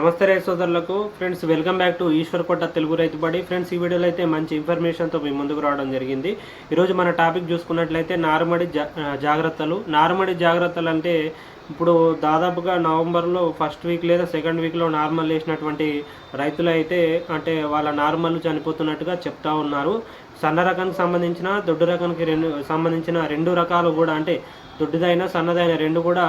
నమస్తే రైతు సోదరులకు. Friends welcome back to Eshwar Kotta Telugu రైతు బడి. ఫ్రెండ్స్ ఈ వీడియోలో అయితే మంచి ఇన్ఫర్మేషన్తో మీ ముందుకు రావడం జరిగింది. ఈరోజు మన టాపిక్ చూసుకున్నట్లయితే నారుమడి జా- జాగ్రత్తలు. నారుమడి జాగ్రత్తలు అంటే ఇప్పుడు దాదాపుగా నవంబర్లో ఫస్ట్ వీక్ లేదా సెకండ్ వీక్లో నార్మల్ వేసినటువంటి రైతులు అయితే అంటే వాళ్ళ నార్మల్ చనిపోతున్నట్టుగా చెప్తా ఉన్నారు. సన్న రకానికి సంబంధించిన దొడ్డు రకానికి రెండు సంబంధించిన రెండు రకాలు కూడా అంటే దొడ్డుదైన సన్నదైన రెండు కూడా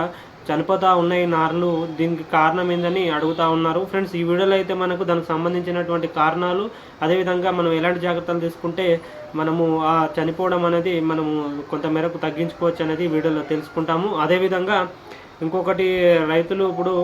చనిపోతా ఉన్నాయి నార్లు దీనికి కారణం ఏందని అడుగుతా ఉన్నారు. ఫ్రెండ్స్ ఈ వీడియోలో అయితే మనకు దానికి సంబంధించినటువంటి కారణాలు అదేవిధంగా మనం ఎలాంటి జాగ్రత్తలు తీసుకుంటే మనము ఆ చనిపోవడం అనేది మనము కొంత మేరకు తగ్గించుకోవచ్చు అనేది వీడియోలో తెలుసుకుంటాము. అదేవిధంగా ఇంకొకటి రైతులు ఇప్పుడు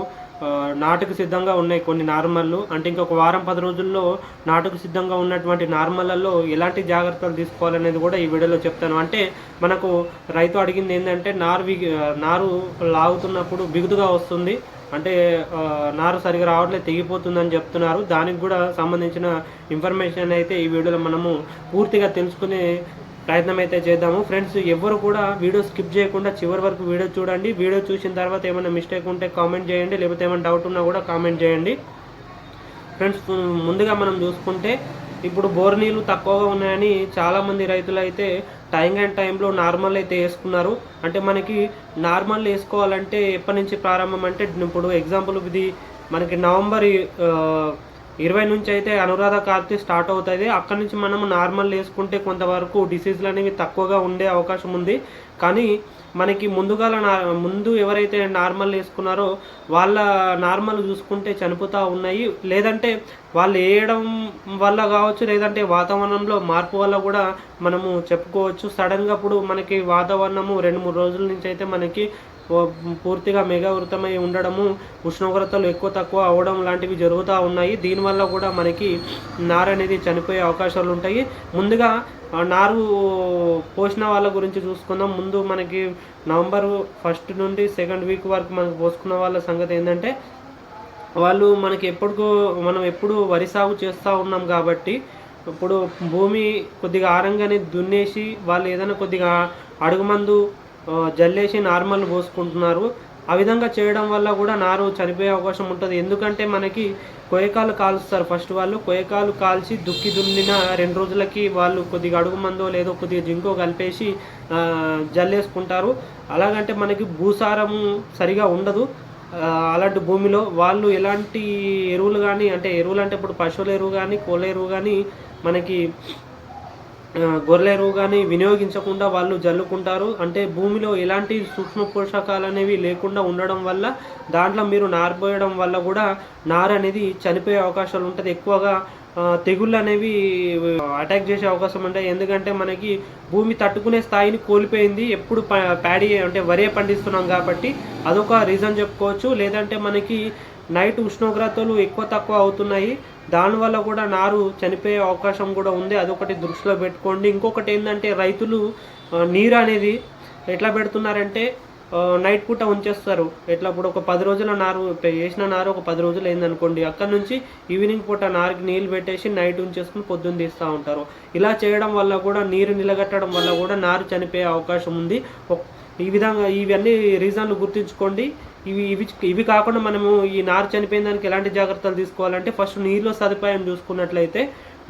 నాటుకు సిద్ధంగా ఉన్నాయి కొన్ని నార్మల్లు అంటే ఇంకొక వారం పది రోజుల్లో నాటుకు సిద్ధంగా ఉన్నటువంటి నార్మల్లలో ఎలాంటి జాగ్రత్తలు తీసుకోవాలనేది కూడా ఈ వీడియోలో చెప్తాను. అంటే మనకు రైతు అడిగింది ఏంటంటే నారు విగి నారు లాగుతున్నప్పుడు బిగుదుగా వస్తుంది. అంటే నారు సరిగా రావట్లేదు తెగిపోతుందని చెప్తున్నారు. దానికి కూడా సంబంధించిన ఇన్ఫర్మేషన్ అయితే ఈ వీడియోలో మనము పూర్తిగా తెలుసుకునే ప్రయత్నం అయితే చేద్దాము. ఫ్రెండ్స్ ఎవరు కూడా వీడియో స్కిప్ చేయకుండా చివరి వరకు వీడియో చూడండి. వీడియో చూసిన తర్వాత ఏమైనా మిస్టేక్ ఉంటే కామెంట్ చేయండి. లేకపోతే ఏమైనా డౌట్ ఉన్నా కూడా కామెంట్ చేయండి. ఫ్రెండ్స్ ముందుగా మనం చూసుకుంటే ఇప్పుడు బోర్ నీళ్ళు తక్కువగా ఉన్నాయని చాలామంది రైతులు అయితే టైం అండ్ టైంలో నార్మల్ అయితే వేసుకున్నారు. అంటే మనకి నార్మల్ వేసుకోవాలంటే ఎప్పటి నుంచి ప్రారంభం అంటే ఇప్పుడు ఎగ్జాంపుల్ ఇది మనకి నవంబర్ ఇరవై నుంచి అయితే అనురాధ కార్తీ స్టార్ట్ అవుతుంది అక్కడ నుంచి మనం నార్మల్ వేసుకుంటే కొంతవరకు డిసీజ్లు అనేవి తక్కువగా ఉండే అవకాశం ఉంది. కానీ మనకి ముందుగా ముందు ఎవరైతే నార్మల్ వేసుకున్నారో వాళ్ళ నార్మల్ చూసుకుంటే చనిపోతూ ఉన్నాయి. లేదంటే వాళ్ళు వేయడం వల్ల కావచ్చు లేదంటే వాతావరణంలో మార్పు వల్ల కూడా మనము చెప్పుకోవచ్చు. సడన్గా ఇప్పుడు మనకి వాతావరణము రెండు మూడు రోజుల నుంచి అయితే మనకి పూర్తిగా మేఘావృతమై ఉండడము ఉష్ణోగ్రతలు ఎక్కువ తక్కువ అవ్వడం లాంటివి జరుగుతూ ఉన్నాయి. దీనివల్ల కూడా మనకి నారు అనేది చనిపోయే అవకాశాలు ఉంటాయి. ముందుగా ఆ నారు పోసిన వాళ్ళ గురించి చూసుకుందాం. ముందు మనకి నవంబర్ ఫస్ట్ నుండి సెకండ్ వీక్ వరకు మనకు పోసుకున్న వాళ్ళ సంగతి ఏంటంటే వాళ్ళు మనకి ఎప్పుడు మనం ఎప్పుడు వరి సాగు చేస్తూ ఉన్నాం కాబట్టి ఇప్పుడు భూమి కొద్దిగా ఆరంగానే దున్నేసి వాళ్ళు ఏదైనా కొద్దిగా అడుగుమందు జల్లేసి నార్మల్ పోసుకుంటున్నారు. ఆ విధంగా చేయడం వల్ల కూడా నారు చనిపోయే అవకాశం ఉంటుంది. ఎందుకంటే మనకి కొయ్యకాలు కాలుస్తారు. ఫస్ట్ వాళ్ళు కొయ్యకాలు కాల్చి దుక్కి దున్నిన రెండు రోజులకి వాళ్ళు కొద్దిగా అడుగు మందో లేదో కొద్దిగా జింకో కలిపేసి జల్లేసుకుంటారు. అలాగంటే మనకి భూసారం సరిగా ఉండదు. అలాంటి భూమిలో వాళ్ళు ఎలాంటి ఎరువులు కానీ అంటే ఎరువులు అంటే ఇప్పుడు పశువుల ఎరువు కానీ కోళ్ళ ఎరువు కానీ మనకి గొర్రె ఎరువు కానీ వినియోగించకుండా వాళ్ళు జల్లుకుంటారు. అంటే భూమిలో ఎలాంటి సూక్ష్మ పోషకాలు అనేవి లేకుండా ఉండడం వల్ల దాంట్లో మీరు నారు పోయడం వల్ల కూడా నారు అనేది చనిపోయే అవకాశాలు ఉంటుంది. ఎక్కువగా తెగుళ్ళు అనేవి అటాక్ చేసే అవకాశం ఉంటాయి. ఎందుకంటే మనకి భూమి తట్టుకునే స్థాయిని కోల్పోయింది. ఎప్పుడు ప్యాడీ అంటే వరే పండిస్తున్నాం కాబట్టి అదొక రీజన్ చెప్పుకోవచ్చు. లేదంటే మనకి నైట్ ఉష్ణోగ్రతలు ఎక్కువ తక్కువ అవుతున్నాయి. దానివల్ల కూడా నారు చనిపోయే అవకాశం కూడా ఉంది. అదొకటి దృష్టిలో పెట్టుకోండి. ఇంకొకటి ఏంటంటే రైతులు నీరు అనేది ఎట్లా పెడుతున్నారంటే నైట్ పూట ఉంచేస్తారు. ఎట్లా ఇప్పుడు ఒక పది రోజుల నారు వేసిన నారు ఒక పది రోజులు అయిందనుకోండి. అక్కడ నుంచి ఈవినింగ్ పూట నారుకి నీళ్ళు పెట్టేసి నైట్ ఉంచేసుకుని పొద్దున్న తీస్తూ ఉంటారు. ఇలా చేయడం వల్ల కూడా నీరు నిలగట్టడం వల్ల కూడా నారు చనిపోయే అవకాశం ఉంది. ఈ విధంగా ఇవన్నీ రీజన్లు గుర్తుంచుకోండి. ఇవి ఇవి ఇవి కాకుండా మనము ఈ నారు చనిపోయిన దానికి ఎలాంటి జాగ్రత్తలు తీసుకోవాలంటే ఫస్ట్ నీళ్ళ సదుపాయం చూసుకున్నట్లయితే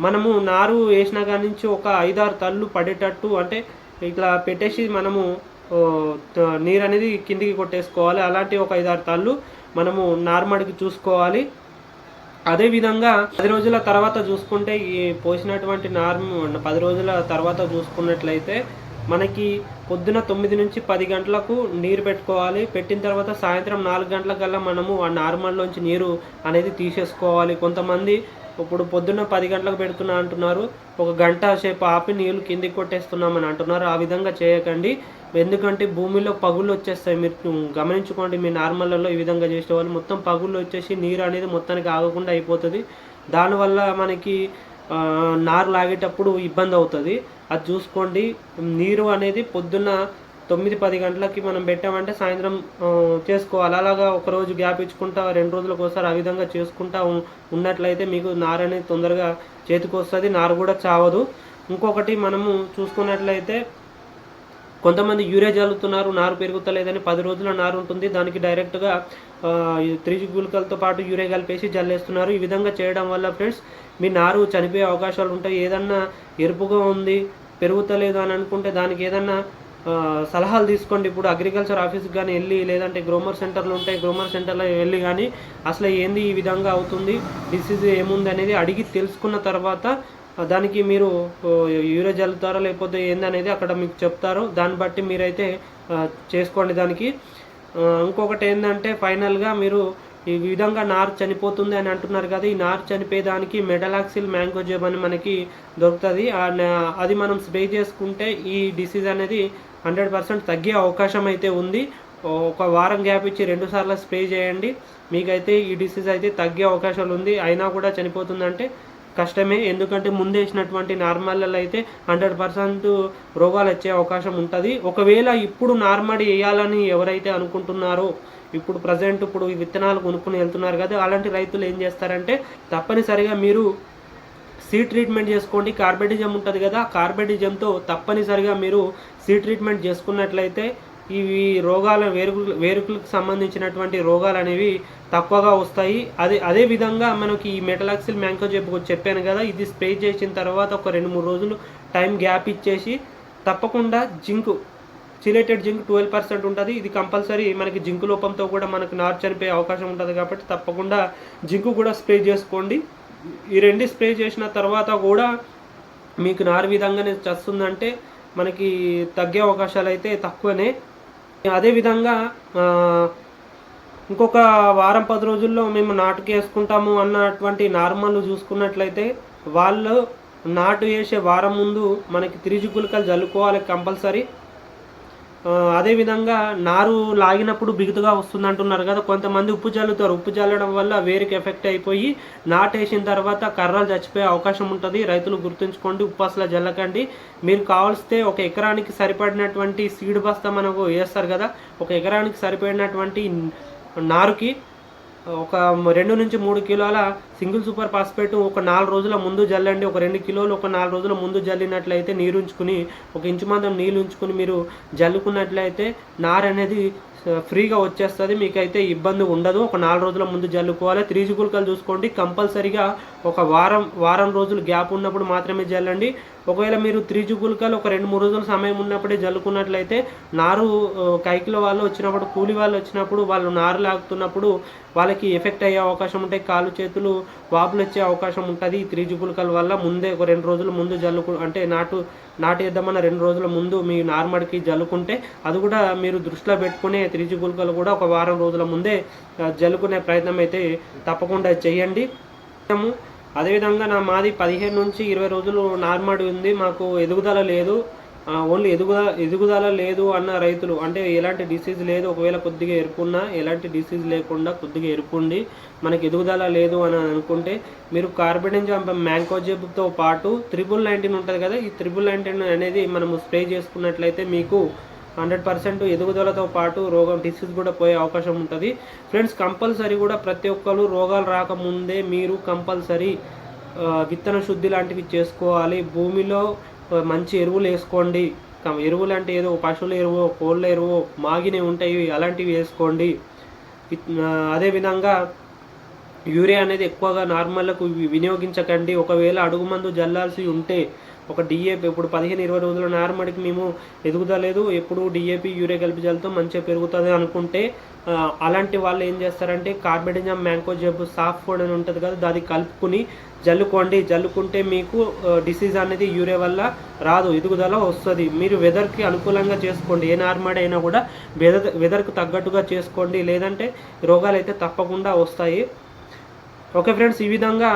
మనము నారు వేసిన కాడి నుంచి ఒక ఐదారు తళ్ళు పడేటట్టు అంటే ఇట్లా పెట్టేసి మనము నీరు అనేది కిందికి కొట్టేసుకోవాలి. అలాంటి ఒక ఐదారు తళ్ళు మనము నార్మడికి చూసుకోవాలి. అదేవిధంగా పది రోజుల తర్వాత చూసుకుంటే ఈ పోసినటువంటి నార్మ్ పది రోజుల తర్వాత చూసుకున్నట్లయితే మనకి పొద్దున తొమ్మిది నుంచి పది గంటలకు నీరు పెట్టుకోవాలి. పెట్టిన తర్వాత సాయంత్రం నాలుగు గంటలకల్లా మనము ఆ నార్మల్లోంచి నీరు అనేది తీసేసుకోవాలి. కొంతమంది ఇప్పుడు పొద్దున్న పది గంటలకు పెడుతున్నా అంటున్నారు. ఒక గంట సేపు ఆపి నీళ్ళు కిందికి కొట్టేస్తున్నామని అంటున్నారు. ఆ విధంగా చేయకండి. ఎందుకంటే భూమిలో పగుళ్ళు వచ్చేస్తాయి. మీరు గమనించుకోండి మీ నార్మల్లో ఈ విధంగా చేసేవాళ్ళు. మొత్తం పగుళ్ళు వచ్చేసి నీరు అనేది మొత్తానికి ఆగకుండా అయిపోతుంది. దానివల్ల మనకి నారు లాగేటప్పుడు ఇబ్బంది అవుతుంది. అది చూసుకోండి. నీరు అనేది పొద్దున్న తొమ్మిది పది గంటలకి మనం పెట్టామంటే సాయంత్రం చేసుకోవాలి. అలాగా ఒక రోజు గ్యాప్ ఇచ్చుకుంటా రెండు రోజులకు ఒకసారి ఆ విధంగా చేసుకుంటా ఉ- ఉన్నట్లయితే మీకు నార అనేది తొందరగా చేతికి వస్తుంది. నారు కూడా చావదు. ఇంకొకటి మనము చూసుకున్నట్లయితే కొంతమంది యూరియా జల్లుతున్నారు నారు పెరుగుతలేదని పది రోజుల నారు ఉంటుంది. దానికి డైరెక్ట్గా ఆ, గుళికలతో పాటు యూరియా కలిపేసి జల్లేస్తున్నారు. ఈ విధంగా చేయడం వల్ల ఫ్రెండ్స్ మీ నారు చనిపోయే అవకాశాలు ఉంటాయి. ఏదన్నా ఎరుపుగా ఉంది పెరుగుతలేదు అని అనుకుంటే దానికి ఏదన్నా సలహాలు తీసుకోండి. ఇప్పుడు అగ్రికల్చర్ ఆఫీస్కి కానీ వెళ్ళి లేదంటే గ్రోమర్ సెంటర్లు ఉంటాయి గ్రోమర్ సెంటర్లో వెళ్ళి కానీ అసలు ఏంది ఈ విధంగా అవుతుంది డిసీజ్ ఏముంది అనేది అడిగి తెలుసుకున్న తర్వాత దానికి మీరు ఓ, యూరియా జల్లుతారో లేకపోతే ఏందనేది అక్కడ మీకు చెప్తారు. దాన్ని బట్టి మీరైతే చేసుకోండి దానికి. ఇంకొకటి ఏంటంటే ఫైనల్గా మీరు ఈ విధంగా నారు చనిపోతుంది అని అంటున్నారు కదా ఈ నారు చనిపోయేదానికి మెడలాక్సిల్ మ్యాంగోజెబ్ అని మనకి దొరుకుతుంది. అది మనం స్ప్రే చేసుకుంటే ఈ డిసీజ్ అనేది హండ్రెడ్ పర్సెంట్ తగ్గే అవకాశం అయితే ఉంది. ఒక వారం గ్యాప్ ఇచ్చి రెండు సార్లు స్ప్రే చేయండి. మీకైతే ఈ డిసీజ్ అయితే తగ్గే అవకాశాలు ఉంది. అయినా కూడా చనిపోతుందంటే కష్టమే. ఎందుకంటే ముందే వేసినటువంటి నార్మల్లో అయితే హండ్రెడ్ పర్సెంట్ రోగాలు వచ్చే అవకాశం ఉంటుంది. ఒకవేళ ఇప్పుడు నార్మల్ వేయాలని ఎవరైతే అనుకుంటున్నారో ఇప్పుడు ప్రజెంట్ ఇప్పుడు విత్తనాలు కొనుక్కుని వెళ్తున్నారు కదా అలాంటి రైతులు ఏం చేస్తారంటే తప్పనిసరిగా మీరు సీ ట్రీట్మెంట్ చేసుకోండి. కార్బెటిజం ఉంటుంది కదా కార్బెటిజంతో తప్పనిసరిగా మీరు సీ ట్రీట్మెంట్ చేసుకున్నట్లయితే ఇవి రోగాల వేరుకులు వేరుకులకు సంబంధించినటువంటి రోగాలు అనేవి తక్కువగా వస్తాయి. అదే అదే విధంగా మనకి ఈ మెటలాక్సిల్ మ్యాంకో చెప్పు చెప్పాను కదా ఇది స్ప్రే చేసిన తర్వాత ఒక రెండు మూడు రోజులు టైం గ్యాప్ ఇచ్చేసి తప్పకుండా zinc chelated zinc twelve percent ఉంటుంది. ఇది కంపల్సరీ మనకి జింక్ లోపంతో కూడా మనకు నారు చనిపోయే అవకాశం ఉంటుంది కాబట్టి తప్పకుండా జింక్ కూడా స్ప్రే చేసుకోండి. ఈ రెండు స్ప్రే చేసిన తర్వాత కూడా మీకు నారు విధంగానే చస్తుందంటే మనకి తగ్గే అవకాశాలు అయితే తక్కువనే. అదేవిధంగా ఇంకొక వారం పది రోజుల్లో మేము నాటుకు వేసుకుంటాము అన్నటువంటి నార్మల్ చూసుకున్నట్లయితే వాళ్ళు నాటు వేసే వారం ముందు మనకి తిరిజి గుళికలు జల్లుకోవాలి కంపల్సరీ. అదేవిధంగా నారు లాగినప్పుడు బిగుతుగా వస్తుంది అంటున్నారు కదా కొంతమంది ఉప్పు చల్లుతారు ఉప్పు చల్లడం వల్ల వేరుకి ఎఫెక్ట్ అయిపోయి నాటేసిన తర్వాత కర్రలు చచ్చిపోయే అవకాశం ఉంటుంది. రైతులు గుర్తుంచుకోండి ఉప్పు అసలు జల్లకండి. మీరు కావాల్స్తే ఒక ఎకరానికి సరిపడినటువంటి సీడ్ బస్తా మనకు వేస్తారు కదా ఒక ఎకరానికి సరిపడినటువంటి నారుకి ఒక రెండు నుంచి మూడు కిలోల సింగిల్ సూపర్ ఫాస్ఫేట్ ఒక నాలుగు రోజుల ముందు జల్లండి ఒక రెండు కిలోలు ఒక నాలుగు రోజుల ముందు జల్లినట్లయితే నీరు ఉంచుకుని ఒక ఇంచు మాత్రం నీళ్ళు ఉంచుకుని మీరు జల్లుకున్నట్లయితే నారు అనేది ఫ్రీగా వచ్చేస్తుంది మీకైతే ఇబ్బంది ఉండదు. ఒక నాలుగు రోజుల ముందు జల్లుకోవాలి. త్రీ గుళికలు చూసుకోండి. కంపల్సరీగా ఒక వారం వారం రోజులు గ్యాప్ ఉన్నప్పుడు మాత్రమే జల్లండి. ఒకవేళ మీరు త్రీ గుళికలు ఒక రెండు మూడు రోజుల సమయం ఉన్నప్పుడే జల్లుకున్నట్లయితే నారు కైకిల వాళ్ళు వచ్చినప్పుడు కూలి వాళ్ళు వచ్చినప్పుడు వాళ్ళు నారు లాగుతున్నప్పుడు వాళ్ళకి ఎఫెక్ట్ అయ్యే అవకాశం ఉంటాయి. కాలు చేతులు వాపులు వచ్చే అవకాశం ఉంటుంది. ఈ త్రీ గుళికల వల్ల ముందే ఒక రెండు రోజుల ముందు జల్లుకు అంటే నాటు నాటేద్దామన్న రెండు రోజుల ముందు మీ నార్మడికి జల్లుకుంటే అది కూడా మీరు దృష్టిలో పెట్టుకునే త్రీ గుళికలు కూడా ఒక వారం రోజుల ముందే జల్లుకునే ప్రయత్నం అయితే తప్పకుండా చేయండి. అదేవిధంగా నా మాది పదిహేను నుంచి ఇరవై రోజులు నార్మడి ఉంది. మాకు ఎదుగుదల లేదు. ఓన్లీ ఎదుగుద ఎదుగుదల లేదు అన్న రైతులు. అంటే ఎలాంటి డిసీజ్ లేదు ఒకవేళ కొద్దిగా ఎరుపున్నా ఎలాంటి డిసీజ్ లేకుండా కొద్దిగా ఎరుపుండి మనకి ఎదుగుదల లేదు అని అనుకుంటే మీరు కార్బెడెంజామ్ మ్యాంకోజెబ్తో పాటు త్రిబుల్ నైన్టీన్ ఉంటుంది కదా ఈ త్రిబుల్ నైన్టీన్ అనేది మనము స్ప్రే చేసుకున్నట్లయితే మీకు హండ్రెడ్ పర్సెంట్ ఎదుగుదలతో పాటు రోగం డిసీజ్ కూడా పోయే అవకాశం ఉంటుంది. ఫ్రెండ్స్ కంపల్సరీ కూడా ప్రతి ఒక్కరు రోగాలు రాకముందే మీరు కంపల్సరీ విత్తన శుద్ధి లాంటివి చేసుకోవాలి. భూమిలో మంచి ఎరువులు వేసుకోండి. ఎరువులు అంటే ఏదో పశువుల ఎరువు కోళ్ళ ఎరువు మాగినవి ఉంటాయి అలాంటివి వేసుకోండి. అదే విధంగా అదేవిధంగా యూరియా అనేది ఎక్కువగా నార్మల్కు వినియోగించకండి. ఒకవేళ అడుగు మందు జల్లాల్సి ఉంటే ఒక డిఏపి ఇప్పుడు పదిహేను ఇరవై రోజుల నార్మడికి మేము ఎదుగుదలేదు ఎప్పుడు డిఏపి యూరియా కలిపి జల్లుతో మంచిగా పెరుగుతుంది అనుకుంటే అలాంటి వాళ్ళు ఏం చేస్తారంటే కార్బెడిజం మ్యాంకో జబ్బు సాఫ్ ఫుడ్ అని ఉంటుంది కదా దాన్ని కలుపుకుని జల్లుకోండి జల్లుకుంటే మీకు డిసీజ్ అనేది యూరియా వల్ల రాదు ఎదుగుదల వస్తుంది. మీరు వెదర్కి అనుకూలంగా చేసుకోండి. ఏ నార్మడ్ అయినా కూడా వెదర్ వెదర్కు తగ్గట్టుగా చేసుకోండి. లేదంటే రోగాలు అయితే తప్పకుండా వస్తాయి. ఓకే ఫ్రెండ్స్ ఈ విధంగా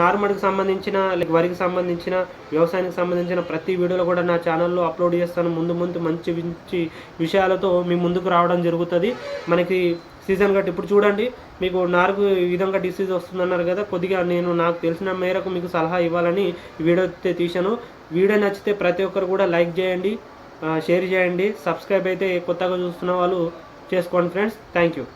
నార్మల్కి సంబంధించిన లైక్ వరికి సంబంధించిన వ్యవసాయానికి సంబంధించిన ప్రతి వీడియోలో కూడా నా ఛానల్లో అప్లోడ్ చేస్తాను. ముందు ముందు మంచి మంచి విషయాలతో మీ ముందుకు రావడం జరుగుతుంది. మనకి సీజన్ గట్టి ఇప్పుడు చూడండి మీకు నారుకు ఈ విధంగా డిసీజ్ వస్తుందన్నారు కదా కొద్దిగా నేను నాకు తెలిసిన మేరకు మీకు సలహా ఇవ్వాలని వీడియో అయితే తీశాను. వీడియో నచ్చితే ప్రతి ఒక్కరు కూడా లైక్ చేయండి షేర్ చేయండి. సబ్స్క్రైబ్ అయితే కొత్తగా చూస్తున్న వాళ్ళు చేసుకోండి ఫ్రెండ్స్. Thank you.